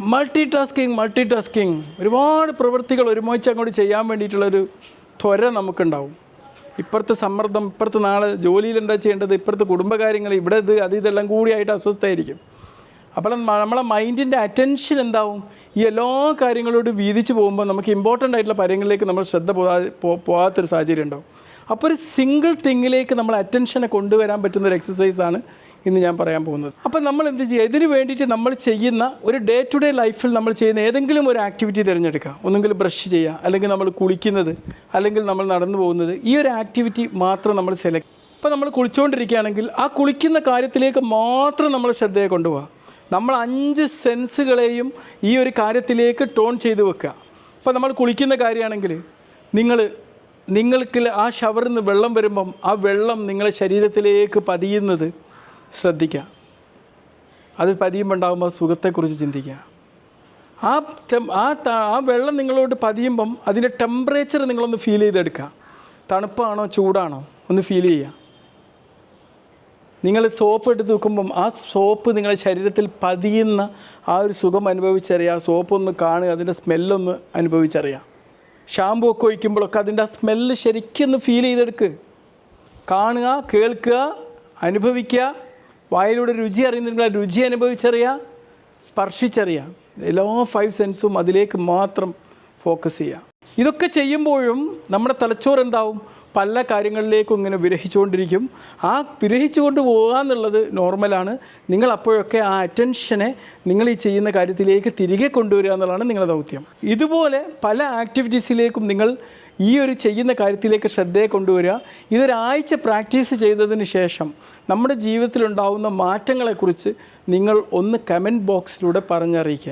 Multi tasking multi tasking ഒരുപാട് പ്രവൃത്തികൾ ഒരുമിച്ച് അങ്ങോട്ട് ചെയ്യാൻ വേണ്ടിയിട്ടുള്ളൊരു ത്വര നമുക്കുണ്ടാവും. ഇപ്പുറത്തെ സമ്മർദ്ദം ഇപ്പുറത്തെ നാളെ ജോലിയിൽ എന്താ ചെയ്യേണ്ടത് ഇപ്പുറത്തെ കുടുംബകാര്യങ്ങൾ ഇവിടെ ഇത് അത് ഇതെല്ലാം കൂടിയായിട്ട് അസ്വസ്ഥമായിരിക്കും അപ്പോൾ നമ്മളെ മൈൻഡിന്റെ അറ്റൻഷൻ എന്താവും? ഈ എല്ലാ കാര്യങ്ങളോട് വീതിച്ച് പോകുമ്പോൾ നമുക്ക് ഇമ്പോർട്ടന്റ് ആയിട്ടുള്ള കാര്യങ്ങളിലേക്ക് നമ്മൾ ശ്രദ്ധ പോകാതെ പോ- പോകാത്തൊരു സാഹചര്യം ഉണ്ടാവും. അപ്പോൾ ഒരു സിംഗിൾ തിങ്ങിലേക്ക് നമ്മൾ അറ്റൻഷനെ കൊണ്ടുവരാൻ പറ്റുന്ന ഒരു എക്സസൈസാണ് ഇന്ന് ഞാൻ പറയാൻ പോകുന്നത്. അപ്പോൾ നമ്മൾ എന്ത് ചെയ്യുക ഇതിന് വേണ്ടിയിട്ട് നമ്മൾ ചെയ്യുന്ന ഒരു ഡേ ടു ഡേ ലൈഫിൽ നമ്മൾ ചെയ്യുന്ന ഏതെങ്കിലും ഒരു ആക്ടിവിറ്റി തിരഞ്ഞെടുക്കുക. ഒന്നുകിൽ ബ്രഷ് ചെയ്യുക അല്ലെങ്കിൽ നമ്മൾ കുളിക്കുന്നത് അല്ലെങ്കിൽ നമ്മൾ നടന്നു പോകുന്നത്. ഈ ഒരു ആക്ടിവിറ്റി മാത്രം നമ്മൾ സെലക്ട് അപ്പോൾ നമ്മൾ കുളിച്ചുകൊണ്ടിരിക്കുകയാണെങ്കിൽ ആ കുളിക്കുന്ന കാര്യത്തിലേക്ക് മാത്രം നമ്മൾ ശ്രദ്ധയെ കൊണ്ടുപോകുക നമ്മൾ അഞ്ച് സെൻസുകളെയും ഈ ഒരു കാര്യത്തിലേക്ക് ടോൺ ചെയ്ത് വെക്കുക. ഇപ്പോൾ നമ്മൾ കുളിക്കുന്ന കാര്യമാണെങ്കിൽ നിങ്ങൾ നിങ്ങൾക്ക് ആ ഷവറിൽ നിന്ന് വെള്ളം വരുമ്പം ആ വെള്ളം നിങ്ങളെ ശരീരത്തിലേക്ക് പതിയുന്നത് ശ്രദ്ധിക്കുക. അത് പതിയുമ്പോൾ ഉണ്ടാകുമ്പോൾ സുഖത്തെക്കുറിച്ച് ചിന്തിക്കുക. ആ ആ ആ വെള്ളം നിങ്ങളോട് പതിയുമ്പം അതിന്റെ ടെമ്പറേച്ചർ നിങ്ങളൊന്ന് ഫീൽ ചെയ്തെടുക്കുക. തണുപ്പാണോ ചൂടാണോ ഒന്ന് ഫീൽ ചെയ്യുക. നിങ്ങൾ സോപ്പ് എടുത്ത് വെക്കുമ്പം ആ സോപ്പ് നിങ്ങളുടെ ശരീരത്തിൽ പതിയുന്ന ആ ഒരു സുഖം അനുഭവിച്ചറിയാം. ആ സോപ്പ് ഒന്ന് കാണുക അതിന്റെ സ്മെല്ലൊന്ന് അനുഭവിച്ചറിയാം. ഷാമ്പു ഒക്കെ ഒഴിക്കുമ്പോഴൊക്കെ അതിന്റെ ആ സ്മെല്ല് ശരിക്കൊന്ന് ഫീൽ ചെയ്തെടുക്ക്. കാണുക കേൾക്കുക അനുഭവിക്കുക. വായിലൂടെ രുചി അറിയുന്നതിനുള്ള രുചി അനുഭവിച്ചറിയാം. സ്പർശിച്ചറിയാം. എല്ലാ ഫൈവ് സെൻസും അതിലേക്ക് മാത്രം ഫോക്കസ് ചെയ്യുക ഇതൊക്കെ ചെയ്യുമ്പോഴും നമ്മുടെ തലച്ചോറ് എന്താവും? പല കാര്യങ്ങളിലേക്കും ഇങ്ങനെ വിരഹിച്ചുകൊണ്ടിരിക്കും. ആ വിരഹിച്ചുകൊണ്ട് പോകുക എന്നുള്ളത് നോർമലാണ് നിങ്ങൾ അപ്പോഴൊക്കെ ആ അറ്റൻഷനെ നിങ്ങൾ ഈ ചെയ്യുന്ന കാര്യത്തിലേക്ക് തിരികെ കൊണ്ടുവരിക എന്നുള്ളതാണ് നിങ്ങളുടെ ദൗത്യം. ഇതുപോലെ പല ആക്ടിവിറ്റീസിലേക്കും നിങ്ങൾ ഈ ഒരു ചെയ്യുന്ന കാര്യത്തിലേക്ക് ശ്രദ്ധയെ കൊണ്ടുവരിക. ഇതൊരാഴ്ച പ്രാക്ടീസ് ചെയ്തതിന് ശേഷം നമ്മുടെ ജീവിതത്തിലുണ്ടാകുന്ന മാറ്റങ്ങളെക്കുറിച്ച് നിങ്ങൾ ഒന്ന് കമന്റ് ബോക്സിലൂടെ പറഞ്ഞറിയിക്കുക.